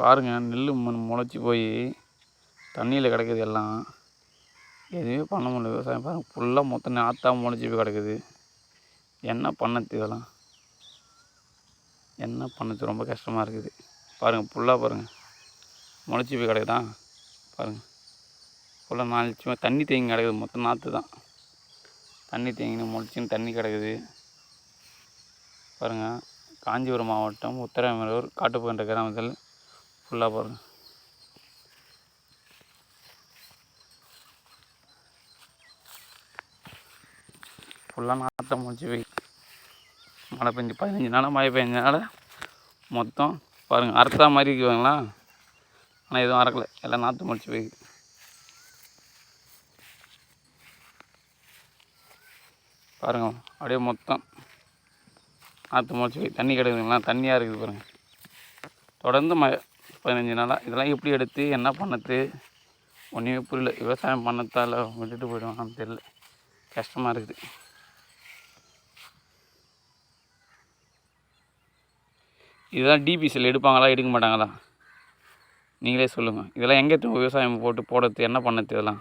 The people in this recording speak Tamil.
பாருங்கள் நெல் முளைச்சி போய் தண்ணியில் கிடக்குது எல்லாம். எதுவுமே பண்ண முடியல. விவசாயம் பாருங்கள் ஃபுல்லாக மொத்தம் நாற்றா முளைச்சி போய் கிடக்குது. என்ன பண்ணது இதெல்லாம்? என்ன பண்ணது? ரொம்ப கஷ்டமாக இருக்குது. பாருங்கள் ஃபுல்லாக பாருங்கள் முளைச்சி போய் கிடக்குதா? பாருங்கள் ஃபுல்லாக நாலு தண்ணி தேங்கி கிடக்குது மொத்தம் நாற்று தான். தண்ணி தேங்கின்னு முளைச்சின்னு தண்ணி கிடக்குது. பாருங்கள் காஞ்சிபுரம் மாவட்டம் உத்தரமேரூர் காட்டுப்பன்ற கிராமத்தில் ஃபுல்லாக பாருங்கள் ஃபுல்லாக நாற்றம் முடிச்சு போய் மழை பெஞ்சு பதினஞ்சு நாளாக மழை பெஞ்சனால மொத்தம் பாருங்கள் அறுத்தா மாதிரி இருக்குவாங்களா ஆனால் எதுவும் அறக்கலை எல்லாம் நாற்று முடிச்சு போய் பாருங்கள் அப்படியே மொத்தம் நாற்று முடிச்சு போய் தண்ணி கிடக்குதுங்களா? தண்ணியாக இருக்குது பாருங்கள் தொடர்ந்து மழை பதினஞ்சு நாளாக இதெல்லாம் எப்படி எடுத்து என்ன பண்ணது? ஒன்றுமே புரியல. விவசாயம் பண்ணத்தால் விட்டுட்டு போயிடுவாங்கன்னு தெரில கஷ்டமாக இருக்குது. இதெல்லாம் டிபிசியில் எடுப்பாங்களா எடுக்க மாட்டாங்களா? நீங்களே சொல்லுங்கள் இதெல்லாம் எங்கே விவசாயம் போட்டு போடுறது என்ன பண்ணது இதெல்லாம்?